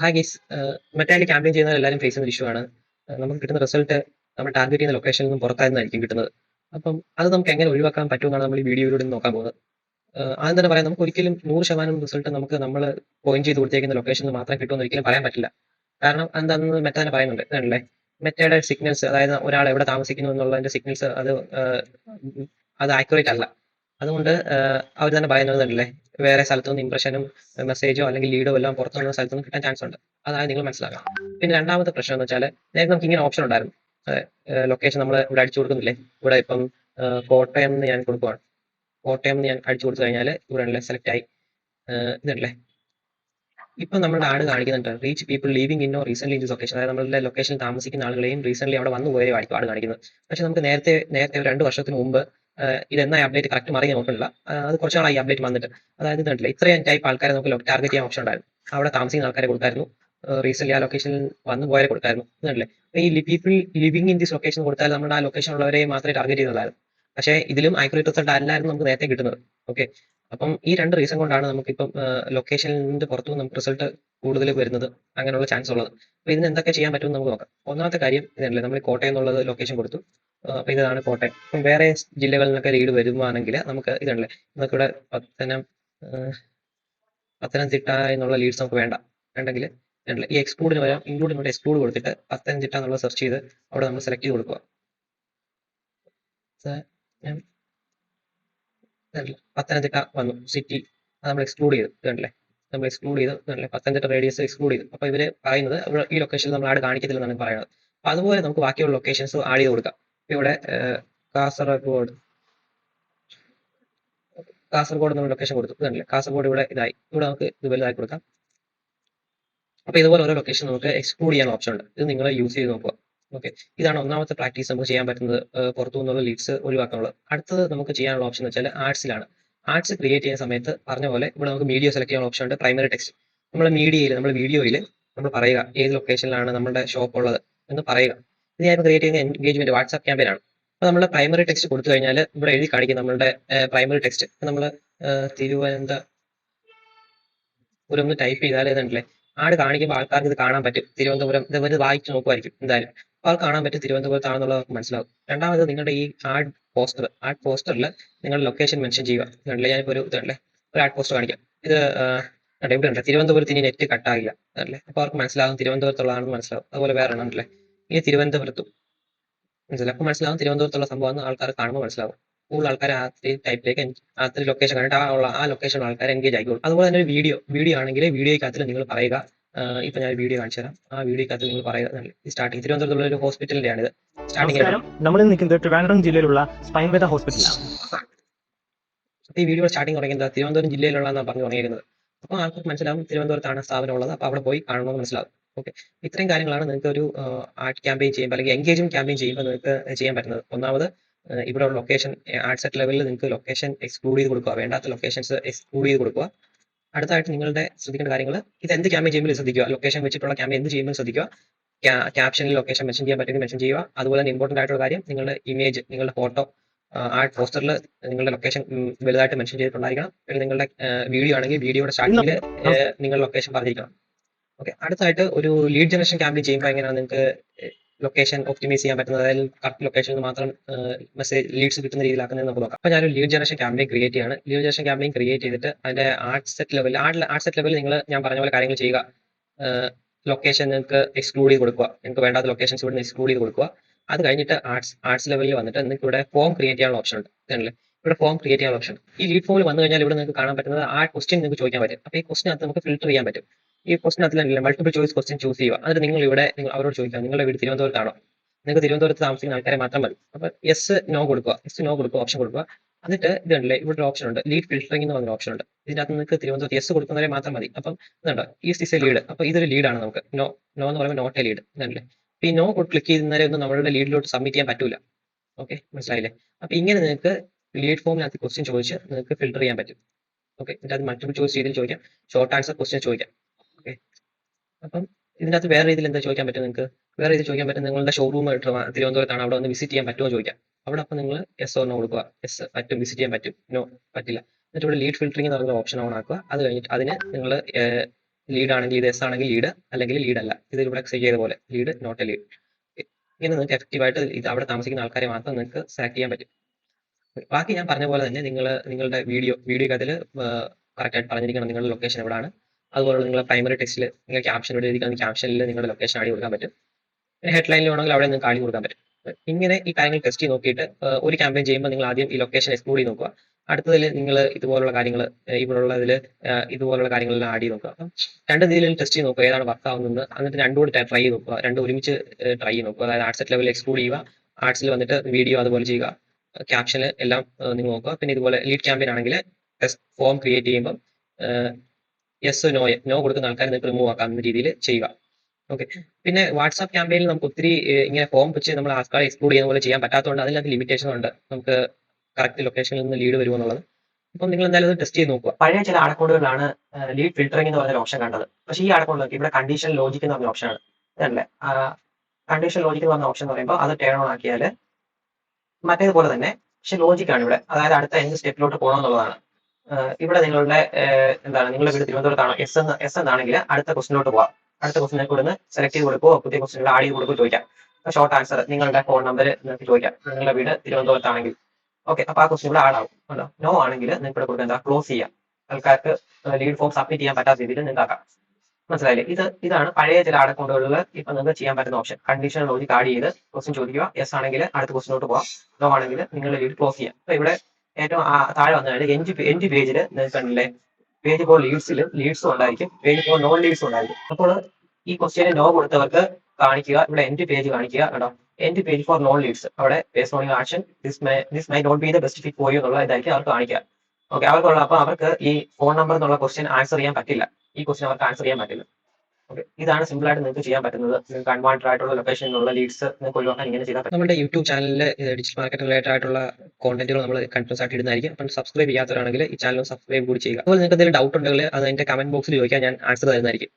Hi ഗീസ് മറ്റേ campaign ചെയ്യുന്ന എല്ലാവരും ഫേസ് ചെയ്യുന്ന ഇഷ്യൂ ആണ്. നമുക്ക് കിട്ടുന്ന റിസൾട്ട് നമ്മൾ ടാർഗറ്റ് ചെയ്യുന്ന ലൊക്കേഷനിൽ നിന്നും പുറത്തായിരുന്നായിരിക്കും കിട്ടുന്നത്. അപ്പം അത് നമുക്ക് എങ്ങനെ ഒഴിവാക്കാൻ പറ്റുമെന്നാണ് നമ്മൾ ഈ വീഡിയോയിലൂടെ നോക്കാൻ പോകുന്നത്. ആദ്യം തന്നെ പറയാം നമുക്ക് ഒരിക്കലും നൂറ് ശതമാനം റിസൾട്ട് നമുക്ക് നമ്മൾ പോയിന്റ് ചെയ്ത് കൊടുത്തേക്കുന്ന ലൊക്കേഷനിൽ മാത്രം കിട്ടുമെന്ന് ഒരിക്കലും പറയാൻ പറ്റില്ല. കാരണം എന്താണെന്ന് മെറ്റാനെ പറയുന്നുണ്ട് അല്ലേ മെറ്റയുടെ സിഗ്നൽസ് അതായത് ഒരാൾ എവിടെ താമസിക്കുന്നു എന്നുള്ളതിന്റെ സിഗ്നൽസ് അത് അത് ആക്യുറേറ്റ് അല്ല. അതുകൊണ്ട് അവർ തന്നെ പറയുന്നതല്ലേ വേറെ സ്ഥലത്തുനിന്ന് ഇംപ്രഷനും മെസ്സേജോ അല്ലെങ്കിൽ ലീഡോ എല്ലാം പുറത്തുനിന്ന സ്ഥലത്തുനിന്ന് കിട്ടാൻ ചാൻസ് ഉണ്ട്. അതായത് നിങ്ങൾ മനസ്സിലാക്കണം പിന്നെ രണ്ടാമത്തെ പ്രശ്നം എന്ന് വെച്ചാൽ നേരത്തെ നമുക്ക് ഇങ്ങനെ ഓപ്ഷൻ ഉണ്ടായിരുന്നു. ലൊക്കേഷൻ നമ്മൾ ഇവിടെ അടിച്ചു കൊടുക്കുന്നില്ലേ? ഇവിടെ ഇപ്പം കോട്ടയം എന്ന് ഞാൻ കൊടുക്കുവാണ്. കോട്ടയം എന്ന് ഞാൻ അടിച്ചു കൊടുത്തു കഴിഞ്ഞാൽ ഇവിടെ സെലക്ട് ആയി. ഇതല്ലേ ഇപ്പം നമ്മുടെ ആട് കാണിക്കുന്നുണ്ട്. Reach people living or recent in location അതായത് നമ്മളുടെ ലൊക്കേഷൻ താമസിക്കുന്ന ആളുകളെയും റീസെന്റ് അവിടെ വന്നു പോയ ആയിരിക്കും ആട് കാണിക്കുന്നത്. പക്ഷെ നമുക്ക് നേരത്തെ നേരത്തെ രണ്ട് വർഷത്തിന് മുമ്പ് ഏഹ് ഇത് എന്നാ അപ്ഡേറ്റ് കറക്റ്റ് മറിയാൻ നോക്കണില്ല ഏഹ് അത് കുറച്ച് നാളായി അപ്ഡേറ്റ് വന്നിട്ട്. അതായത് കണ്ടില്ല ഇത്രയും ടൈപ്പ് ആൾക്കാരെ നമുക്ക് ടാർഗറ്റ് ചെയ്യാൻ ഓപ്ഷൻ ഉണ്ടായിരുന്നു. അവിടെ താമസിക്കുന്ന ആൾക്കാരെ കൊടുത്തായിരുന്നു. റീസെന്റ് ആ ലൊക്കേഷനിൽ വന്നു പോയാൽ കൊടുത്തായിരുന്നു. അപ്പൊ ഈ people living in this location കൊടുത്താൽ നമ്മൾ ആ ലൊക്കേഷൻ ഉള്ളവരെ മാത്രമേ ടാർഗറ്റ് ചെയ്യുന്നതായിരുന്നു പക്ഷേ ഇതിലും ആക്യുറേറ്റ് റിസൾട്ട് അല്ലായിരുന്നു നമുക്ക് നേരത്തെ കിട്ടുന്നത്. ഓക്കെ അപ്പം ഈ രണ്ട് റീസൺ കൊണ്ടാണ് നമുക്ക് നമുക്കിപ്പം ലൊക്കേഷനിന്റെ പുറത്തു നമുക്ക് റിസൾട്ട് കൂടുതൽ വരുന്നത് അങ്ങനെയുള്ള ചാൻസ് ഉള്ളത്. അപ്പൊ ഇതിന് എന്തൊക്കെ ചെയ്യാൻ പറ്റുമെന്ന് നമുക്ക് നോക്കാം. ഒന്നാമത്തെ കാര്യം ഇതല്ലേ നമ്മൾ കോട്ടയം എന്നുള്ളത് ലൊക്കേഷൻ കൊടുത്തു. ഇതാണ് കോട്ടയം. അപ്പം വേറെ ജില്ലകളിൽ നിന്നൊക്കെ ലീഡ് വരുവാണെങ്കിൽ നമുക്ക് ഇതല്ലേ നമുക്കിവിടെ പത്തനം ആ, പത്തനംതിട്ട എന്നുള്ള ലീഡ്സ് നമുക്ക് വേണ്ട. വേണ്ടെങ്കിൽ ഇതല്ലേ ഈ എക്സ്ക്ലൂഡിന് വരാം ഇൻക്ലൂഡിന് വേണ്ടി എക്സ്ക്ലൂഡ് കൊടുത്തിട്ട് പത്തനംതിട്ട എന്നുള്ള സെർച്ച് ചെയ്ത് അവിടെ നമ്മൾ സെലക്ട് ചെയ്ത് കൊടുക്കുക. പത്തനംതിട്ട വന്നു. സിറ്റി നമ്മൾ എക്സ്ക്ലൂഡ് ചെയ്തു. ഇതല്ലേ നമ്മൾ എക്സ്ക്ലൂഡ് ചെയ്തു. ഇതല്ലേ പത്തനംതിട്ട റേഡിയസ് എക്സ്ക്ലൂഡ് ചെയ്തു. അപ്പോൾ ഇവർ പറയുന്നത് ഈ ലൊക്കേഷനിൽ നമ്മൾ ആഡ് കാണിക്കത്തില്ലെന്നാണ് പറയുന്നത്. അതുപോലെ നമുക്ക് ബാക്കിയുള്ള ലൊക്കേഷൻസ് ആഡ് ചെയ്ത് കൊടുക്കാം. ഇവിടെ കാസർഗോഡ്. കാസർഗോഡ് നമ്മൾ ലൊക്കേഷൻ കൊടുത്തു. കണ്ടില്ലേ? കാസർഗോഡ് ഇവിടെ ഇതായി. ഇവിടെ നമുക്ക് ഇത് വലുതായി കൊടുക്കാം. അപ്പൊ ഇതുപോലെ ഓരോ ലൊക്കേഷൻ നമുക്ക് എക്സ്ക്ലൂഡ് ചെയ്യാൻ ഓപ്ഷൻ ഉണ്ട്. ഇത് നിങ്ങൾ യൂസ് ചെയ്ത് നോക്കുക. ഓക്കെ ഇതാണ് ഒന്നാമത്തെ പ്രാക്ടീസ് നമുക്ക് ചെയ്യാൻ പറ്റുന്നത് പുറത്തു നിന്നുള്ള ലീഡ്സ് ഒഴിവാക്കാനുള്ളത് അടുത്തത് നമുക്ക് ചെയ്യാനുള്ള ഓപ്ഷൻ എന്ന് വെച്ചാൽ ആർട്സിലാണ് ആർട്സ് ക്രിയേറ്റ് ചെയ്യുന്ന സമയത്ത് പറഞ്ഞ പോലെ ഇവിടെ നമുക്ക് മീഡിയ സെലക്ട് ചെയ്യാൻ ഓപ്ഷൻ ഉണ്ട്. പ്രൈമറി ടെക്സ്റ്റ് നമ്മൾ മീഡിയയിൽ നമ്മൾ വീഡിയോയിൽ നമ്മൾ പറയുക ഏത് ലൊക്കേഷനിലാണ് നമ്മുടെ ഷോപ്പ് ഉള്ളത് എന്ന് പറയുക. ഞാൻ ക്രിയേറ്റ് ചെയ്യുന്ന എൻഗേജ്മെന്റ് വാട്സ്ആപ്പ് ക്യാമ്പയിൻ ആണ്. അപ്പൊ നമ്മൾ പ്രൈമറി ടെക്സ്റ്റ് കൊടുത്തു കഴിഞ്ഞാൽ ഇവിടെ എഴുതി കാണിക്കും നമ്മളുടെ പ്രൈമറി ടെക്സ്റ്റ് നമ്മൾ തിരുവനന്തപുരം ഒന്ന് ടൈപ്പ് ചെയ്താൽ ഇതുണ്ടല്ലേ? ആട് കാണിക്കുമ്പോൾ ആൾക്കാർക്ക് ഇത് കാണാൻ പറ്റും. തിരുവനന്തപുരം ഇത് ഇവർ വായിച്ചു നോക്കുമായിരിക്കും എന്തായാലും. അപ്പോൾ അവർക്ക് കാണാൻ പറ്റും തിരുവനന്തപുരത്താണെന്നുള്ളത് മനസ്സിലാവും. രണ്ടാമത് നിങ്ങളുടെ ഈ ആഡ് പോസ്റ്റർ ആഡ് പോസ്റ്ററിൽ നിങ്ങളുടെ ലൊക്കേഷൻ മെൻഷൻ ചെയ്യുക. ഇതുണ്ടല്ലേ? ഞാനിപ്പോൾ ഒരു ഇതുണ്ടല്ലേ? ഒരു ആഡ് പോസ്റ്റർ കാണിക്കാം. ഇത് ഇവിടെ ഉണ്ട് തിരുവനന്തപുരത്ത് ഇനി നെറ്റ് കട്ടാകില്ല അല്ലേ അപ്പോൾ അവർക്ക് മനസ്സിലാകും തിരുവനന്തപുരത്തുള്ളതാണെന്ന് മനസ്സിലാവും. അതുപോലെ വേറെ ഉണ്ടല്ലേ? ഈ തിരുവനന്തപുരത്തും. ചിലപ്പോൾ മനസ്സിലാവും തിരുവനന്തപുരത്തുള്ള സംഭവം ആൾക്കാർ കാണുമ്പോൾ മനസ്സിലാവും. കൂടുതൽ ആൾക്കാർ ആ ടൈപ്പിലേക്ക് ആ ലൊക്കേഷൻ കണ്ടിട്ട് ആ ഉള്ള ആ ലൊക്കേഷൻ ആൾക്കാർ എൻഗേജ് ആയിക്കോളും. അതുപോലെ തന്നെ ഒരു വീഡിയോ വീഡിയോ ആണെങ്കിൽ വീഡിയോക്കകത്തിൽ നിങ്ങൾ പറയുക. ഇപ്പൊ ഞാൻ വീഡിയോ കാണിച്ചു തരാം. ആ വീഡിയോക്കകത്ത് നിങ്ങൾ പറയുക. സ്റ്റാർട്ടിങ് തിരുവനന്തപുരത്തുള്ള ഒരു ഹോസ്പിറ്റലിന്റെ ആണ് ഇത് സ്റ്റാർട്ടിങ് നമസ്കാരം നമ്മൾ നിൽക്കുന്നത് ട്രിവാൻഡ്രം ജില്ലയിലുള്ള സ്പൈൻവേദ ഹോസ്പിറ്റലാണ് ഈ വീഡിയോ സ്റ്റാർട്ടിങ് തുടങ്ങിയത് തിരുവനന്തപുരം ജില്ലയിലുള്ളതെന്നാണ് പറഞ്ഞു തുടങ്ങിയിരുന്നത്. അപ്പോൾ ആൾക്കാർക്ക് മനസ്സിലാവും തിരുവനന്തപുരത്താണ് സ്ഥാപനം ഉള്ളത്. അപ്പോൾ അവിടെ പോയി കാണണമെന്ന് മനസ്സിലാവും. ഓക്കെ ഇത്രയും കാര്യങ്ങളാണ് നിങ്ങൾക്ക് ഒരു ആർട്ട് ക്യാമ്പയിൻ ചെയ്യുമ്പോൾ അല്ലെങ്കിൽ എൻഗേജിംഗ് ക്യാമ്പയിൻ ചെയ്യുമ്പോൾ നിങ്ങൾക്ക് ചെയ്യാൻ പറ്റുന്നത്. ഒന്നാമത് ഇവിടെ ഉള്ള ലൊക്കേഷൻ ആഡ് സെറ്റ് ലെവലിൽ നിങ്ങൾക്ക് ലൊക്കേഷൻ എക്സ്ക്ലൂഡ് ചെയ്ത് കൊടുക്കുക. വേണ്ടാത്ത ലൊക്കേഷൻസ് എക്സ്ക്ലൂഡ് ചെയ്ത് കൊടുക്കുക. അടുത്തായിട്ട് നിങ്ങളുടെ ശ്രദ്ധിക്കേണ്ട കാര്യങ്ങൾ ഇത് എന്ത് ക്യാമ്പയിൻ ചെയ്യുമ്പോൾ ശ്രദ്ധിക്കുക. ലൊക്കേഷൻ വെച്ചിട്ടുള്ള ക്യാമ്പയിൻ എന്ത് ചെയ്യുമ്പോൾ ശ്രദ്ധിക്കുക. ക്യാപ്ഷനിൽ ലൊക്കേഷൻ മെൻഷൻ ചെയ്യാൻ പറ്റുമെങ്കിൽ മെൻഷൻ ചെയ്യുക. അതുപോലെ തന്നെ ഇമ്പോർട്ടന്റ് ആയിട്ടുള്ള കാര്യം നിങ്ങളുടെ ഇമേജ് നിങ്ങളുടെ ഫോട്ടോ ആർട്ട് പോസ്റ്ററിൽ നിങ്ങളുടെ ലൊക്കേഷൻ വലുതായിട്ട് മെൻഷൻ ചെയ്തിട്ടുണ്ടായിരിക്കണം. പിന്നെ നിങ്ങളുടെ വീഡിയോ ആണെങ്കിൽ വീഡിയോയുടെ സ്റ്റാർട്ടിങ്ങിൽ നിങ്ങൾ ലൊക്കേഷൻ പറഞ്ഞിരിക്കണം. ഓക്കെ അടുത്തായിട്ട് ഒരു ലീഡ് ജനറേഷൻ ക്യാമ്പയിൻ ചെയ്യുമ്പോൾ എങ്ങനെയാണ് നിങ്ങൾക്ക് ലൊക്കേഷൻ ഒപ്റ്റിമൈസ് ചെയ്യാൻ പറ്റുന്നത്? അതായത് കറക്റ്റ് ലൊക്കേഷൻ മാത്രം മെസ്സേജ് ലീഡ്സ് കിട്ടുന്ന രീതിയിലാക്കുന്നത് നമുക്ക് നോക്കാം. അപ്പോൾ ഞാനൊരു ലീഡ് ജനറേഷൻ ക്യാമ്പയിൻ ക്രിയേറ്റ് ചെയ്യാണ്. ലീഡ് ജനറേഷൻ ക്യാമ്പയിൻ ക്രിയേറ്റ് ചെയ്തിട്ട് അതിന്റെ ad set level ad set ലെവലിൽ നിങ്ങൾ ഞാൻ പറഞ്ഞ പോലെ കാര്യങ്ങൾ ചെയ്യുക. ലൊക്കേഷൻ നിങ്ങൾക്ക് എക്സ്ക്ലൂഡ് ചെയ്ത് കൊടുക്കുക. നിങ്ങൾക്ക് വേണ്ടാത്ത ലൊക്കേഷൻസ് ഇവിടെ നിന്ന് എക്സ്ക്ലൂഡ് ചെയ്ത് കൊടുക്കുക. അത് കഴിഞ്ഞിട്ട് ആർട്സ് ആർട്സ് ലെവലിൽ വന്നിട്ട് നിങ്ങൾക്ക് ഇവിടെ ഫോം ക്രിയേറ്റ് ചെയ്യാനുള്ള ഓപ്ഷൻ ഉണ്ട്. ഇതല്ലേ ഇവിടെ ഫോം ക്രിയേറ്റ് ചെയ്യാനുള്ള ഓപ്ഷൻ ഈ ലീഡ് ഫോമിൽ വന്നു കഴിഞ്ഞാൽ ഇവിടെ നിങ്ങൾക്ക് കാണാൻ പറ്റുന്നത് ആ ക്വസ്റ്റ്യൻ നിങ്ങൾക്ക് ചോദിക്കാൻ പറ്റും. അപ്പോൾ ഈ ക്വസ്റ്റിനകത്ത് നമുക്ക് ഫിൽറ്റർ ചെയ്യാൻ പറ്റും. ഈ ക്വസ്റ്റിനകത്ത് മൾട്ടിപ്പിൾ ചോയ്സ് ക്വസ്റ്റ്യൻ ചൂസ് ചെയ്യുക. എന്നിട്ട് നിങ്ങൾ ഇവിടെ നിങ്ങൾ അവരോട് ചോദിക്കുക നിങ്ങളുടെ വീട് തിരുവനന്തപുരത്താണോ നിങ്ങൾക്ക് തിരുവനന്തപുരത്ത് താമസിക്കുന്ന ആൾക്കാരെ മാത്രം മതി. അപ്പൊ യെസ് നോ കൊടുക്കുക. യെസ് നോ കൊടുക്കുക ഓപ്ഷൻ കൊടുക്കുക. എന്നിട്ട് ഇതുണ്ടല്ലേ ഇവിടെ ഓപ്ഷൻ ഉണ്ട്. ലീഡ് ഫിൽറ്ററിംഗ് എന്ന് പറഞ്ഞ ഓപ്ഷൻ ഉണ്ട്. ഇതിനകത്ത് നിങ്ങൾക്ക് തിരുവനന്തപുരത്ത് യെസ് കൊടുക്കുന്നവരെ മാത്രം മതി. അപ്പം ഇതുണ്ടോ. ഈസ് ഇസ് എ ലീഡ് അപ്പോൾ ഇതൊരു ലീഡാണ് നമുക്ക്. നോ നോ എന്ന് പറയുമ്പോൾ നോട്ട് എ ലീഡ് ഇതല്ലേ ഈ നോ ക്ലിക്ക് ചെയ്യുന്നവരെ ഒന്നും നമ്മളുടെ ലീഡിലോട്ട് സബ്മിറ്റ് ചെയ്യാൻ പറ്റൂല. ഓക്കെ മനസ്സിലായില്ലേ? അപ്പോൾ ഇങ്ങനെ നിങ്ങൾക്ക് ലീഡ് ഫോമിനകത്ത് ക്വസ്റ്റ്യൻ ചോദിച്ച് നിങ്ങൾക്ക് ഫിൽട്ടർ ചെയ്യാൻ പറ്റും. ഓക്കെ ഇതിന്റെ അത് മൾട്ടിപ്പിൾ ചോയ്സ് രീതിയിൽ ചോദിക്കാം. ഷോർട്ട് ആൻസർ ക്വസ്റ്റ്യൻ ചോദിക്കാം. അപ്പം ഇതിനകത്ത് വേറെ രീതിയിൽ എന്താ ചോദിക്കാൻ പറ്റും നിങ്ങൾക്ക്? വേറെ രീതിയിൽ ചോദിക്കാൻ പറ്റും നിങ്ങളുടെ ഷോറൂം തിരുവനന്തപുരത്താണ്. അവിടെ വന്ന് വിസിറ്റ് ചെയ്യാൻ പറ്റുമോ ചോദിക്കാം. അവിടെ അപ്പം നിങ്ങൾ എസ് ഓർ നോ കൊടുക്കുക. എസ് പറ്റും വിസിറ്റ് ചെയ്യാൻ പറ്റും. നോ പറ്റില്ല. എന്നിട്ട് ഇവിടെ ലീഡ് ഫിൽറ്ററിംഗ് എന്ന് പറയുന്ന ഓപ്ഷൻ ഓൺ ആക്കുക. അത് കഴിഞ്ഞിട്ട് അതിന് നിങ്ങൾ ലീഡ് ആണെങ്കിൽ ഇത് എസ് ആണെങ്കിൽ ലീഡ് അല്ലെങ്കിൽ ലീഡ് അല്ല. ഇത് ഇവിടെ സെറ്റ് ചെയ്ത പോലെ ലീഡ് നോട്ട് എ ലീഡ് ഇങ്ങനെ നിങ്ങൾക്ക് എഫക്റ്റീവായിട്ട് ഇത് അവിടെ താമസിക്കുന്ന ആൾക്കാരെ മാത്രം നിങ്ങൾക്ക് സെലക്ട് ചെയ്യാൻ പറ്റും. ബാക്കി ഞാൻ പറഞ്ഞ പോലെ തന്നെ നിങ്ങൾ നിങ്ങളുടെ വീഡിയോ വീഡിയോ കറക്റ്റ് ആയിട്ട് പറഞ്ഞിരിക്കണം. നിങ്ങളുടെ ലൊക്കേഷൻ എവിടെയാണ് അതുപോലെ നിങ്ങളുടെ പ്രൈമറി ടെക്സ്റ്റിൽ നിങ്ങൾ ക്യാപ്ഷൻ ഇവിടെ എഴുതിക്കുന്ന ക്യാപ്ഷനിൽ നിങ്ങളുടെ ലൊക്കേഷൻ ആടി കൊടുക്കാൻ പറ്റും. പിന്നെ ഹെഡ്ലൈനിൽ വേണമെങ്കിൽ അവിടെ നിങ്ങൾക്ക് ആടി കൊടുക്കാൻ പറ്റും. ഇങ്ങനെ ഈ കാര്യങ്ങൾ ടെസ്റ്റ് ചെയ്ത് നോക്കിയിട്ട് ഒരു ക്യാമ്പയിൻ ചെയ്യുമ്പോൾ നിങ്ങൾ ആദ്യം ഈ ലൊക്കേഷൻ എക്സ്പ്ലോർ ചെയ്ത് നോക്കുക. അടുത്തതിൽ നിങ്ങൾ ഇതുപോലുള്ള കാര്യങ്ങൾ ഇവിടെയുള്ള ഇതിൽ ഇതുപോലുള്ള കാര്യങ്ങളെല്ലാം ആഡ് ചെയ്ത് നോക്കുക. അപ്പം രണ്ട് രീതിയിലും ടെസ്റ്റ് ചെയ്ത് നോക്കുക. ഏതാണ് വർക്ക് ആവുന്നത്? എന്നിട്ട് രണ്ടും കൂടി ട്രൈ ചെയ്ത് നോക്കുക. രണ്ടും ഒരുമിച്ച് ട്രൈ ചെയ്ത് നോക്കുക. അതായത് ആർട്സ് ലെവലിൽ എക്സ്പ്ലോർ ചെയ്യുക. ആർട്സിൽ വന്നിട്ട് വീഡിയോ അതുപോലെ ചെയ്യുക. ക്യാപ്ഷൻ എല്ലാം നിങ്ങൾ നോക്കുക. പിന്നെ ഇതുപോലെ ലീഡ് ക്യാമ്പയിൻ ആണെങ്കിൽ ടെസ്റ്റ് ഫോം ക്രിയേറ്റ് ചെയ്യുമ്പോൾ യെസ് നോ നോ കൊടുക്കുന്ന ആൾക്കാരെ നിങ്ങൾക്ക് റിമൂവ് ആക്കാം എന്ന രീതിയിൽ ചെയ്യുക. ഓക്കെ പിന്നെ വാട്സാപ്പ് ക്യാമ്പയിനിൽ നമുക്ക് ഒത്തിരി ഇങ്ങനെ ഫോം വെച്ച് നമ്മൾ ആൾക്കാരെ എക്സ്ക്ലൂഡ് ചെയ്യുന്ന പോലെ ചെയ്യാൻ പറ്റാത്തതുകൊണ്ട് അതിനകത്ത് ലിമിറ്റേഷൻ ഉണ്ട്. നമുക്ക് കറക്റ്റ് ലൊക്കേഷനിൽ നിന്ന് ലീഡ് വരുമെന്നുള്ളത് അപ്പം നിങ്ങൾ എന്തായാലും അത് ടെസ്റ്റ് ചെയ്ത് നോക്കുക. പഴയ ചില അടക്കോടുകളാണ് ലീഡ് ഫിൽറ്ററിംഗ് എന്ന് പറഞ്ഞ ഓപ്ഷൻ കണ്ടത്. പക്ഷേ ഈ അടക്കൗണ്ടിലൊക്കെ ഇവിടെ കണ്ടീഷൻ ലോജിക് എന്ന് പറഞ്ഞ ഓപ്ഷനാണ് ഇതല്ലേ? കണ്ടീഷൻ ലോജിക് എന്ന് പറഞ്ഞ ഓപ്ഷൻ എന്ന് പറയുമ്പോൾ അത് ടേൺ ഓൺ ആക്കിയാൽ മറ്റേതുപോലെ തന്നെ പക്ഷെ ലോജിക്കാണ് ഇവിടെ. അതായത് അടുത്ത എന്ത് സ്റ്റെപ്പിലോട്ട് പോകണം എന്നുള്ളതാണ്. ഇവിടെ നിങ്ങളുടെ എന്താണ് നിങ്ങളുടെ വീട് തിരുവനന്തപുരത്താണ്? എസ് എന്ന് എസ് എന്നാണെങ്കിൽ അടുത്ത ക്വസ്റ്റിനോട്ട് പോവാം. അടുത്ത ക്വസ്റ്റിനെ കൊടുന്ന് സെലക്ട് ചെയ്ത് കൊടുക്കുമോ പുതിയ ക്വസ്റ്റിനുകൾ ആഡ് ചെയ്ത് കൊടുക്കുമോ ചോദിക്കാം. ഷോർട്ട് ആൻസർ നിങ്ങളുടെ ഫോൺ നമ്പർ നിങ്ങൾക്ക് ചോദിക്കാം. നിങ്ങളുടെ വീട് തിരുവനന്തപുരത്താണെങ്കിൽ. ഓക്കെ അപ്പൊ ആ ക്വസ്റ്റ്യൻ ആഡ് ആവും നോ ആണെങ്കിൽ നിങ്ങൾക്ക് ഇവിടെ കൊടുക്കുക എന്താ? ക്ലോസ് ചെയ്യാം. ആൾക്കാർക്ക് ലീഡ് ഫോം സബ്മിറ്റ് ചെയ്യാൻ പറ്റാത്ത രീതിയിൽ നിങ്ങൾക്ക് ആക്കാം മനസ്സിലായില്ലേ? ഇത് ഇതാണ് പഴയ ചില അടക്കൗണ്ടുകളിൽ ഇപ്പൊ നിങ്ങൾക്ക് ചെയ്യാൻ പറ്റുന്ന ഓപ്ഷൻ കണ്ടീഷണൽ ലോജിക് ആഡ് ചെയ്ത് ക്വസ്റ്റ്യൻ ചോദിക്കുക. യെസ് ആണെങ്കിൽ അടുത്ത ക്വസ്റ്റിനോട്ട് പോവാം. നോ ആണെങ്കിൽ നിങ്ങളുടെ ലീഡ് ക്ലോസ് ചെയ്യാം. അപ്പൊ ഇവിടെ ഏറ്റവും താഴെ വന്നു കഴിഞ്ഞാൽ എൻഡ് എൻഡ് പേജിൽ കണ്ടില്ലേ? പേജ് ഫോർ ലീഡ്സിൽ ലീഡ്സും ഉണ്ടായിരിക്കും പേജ് ഫോർ നോൺ ലീഡ്സും ഉണ്ടായിരിക്കും. അപ്പോൾ ഈ ക്വസ്റ്റ്യന് നോ കൊടുത്തവർക്ക് കാണിക്കുക ഇവിടെ എൻഡ് പേജ് കാണിക്കുക കേട്ടോ. End page for non leads അവിടെ base on action this my this my not be the best fit പോയി എന്നുള്ള ഇതായിരിക്കും അവർക്ക് കാണിക്കുക. ഓക്കെ അവർക്കുള്ള അപ്പൊ അവർക്ക് ഈ ഫോൺ നമ്പർ എന്നുള്ള ക്വസ്റ്റ്യൻ ആൻസർ ചെയ്യാൻ പറ്റില്ല. ഈ ക്വസ്റ്റ്യൻ അവർക്ക് ആൻസർ ചെയ്യാൻ പറ്റില്ല. ഇതാണ് സിമ്പിൾ ആയിട്ട് നിങ്ങൾക്ക് ചെയ്യാൻ പറ്റുന്നത്. നിങ്ങൾക്ക് അൺവാണ്ടഡ് ആയിട്ടുള്ള ലൊക്കേഷനിലുള്ള ലീഡ്സ് നിങ്ങൾക്ക് ഒഴിവാക്കാൻ ഇങ്ങനെ ചെയ്താൽ നമ്മുടെ യൂട്യൂബ് ചാനലിൽ ഡിജിറ്റൽ മാർക്കറ്റ് റിലേറ്റഡ് ആയിട്ടുള്ള കോണ്ടന്റുകൾ നമ്മൾ കണ്ടിന്യൂസ് ആയിട്ട് ഇടുന്നതായിരിക്കും. അപ്പം സബ്സ്ക്രൈബ് ചെയ്യാത്തവരാണെങ്കിൽ ഈ ചാനൽ സബ്സ്ക്രൈബ് കൂടി ചെയ്യുക. അതുപോലെ നിങ്ങൾക്ക് എന്തെങ്കിലും ഡൗട്ട് ഉണ്ടെങ്കിൽ അത് കമന്റ് ബോക്സിൽ ചോദിക്കാൻ ഞാൻ ആൻസർ തരുന്നതായിരിക്കും.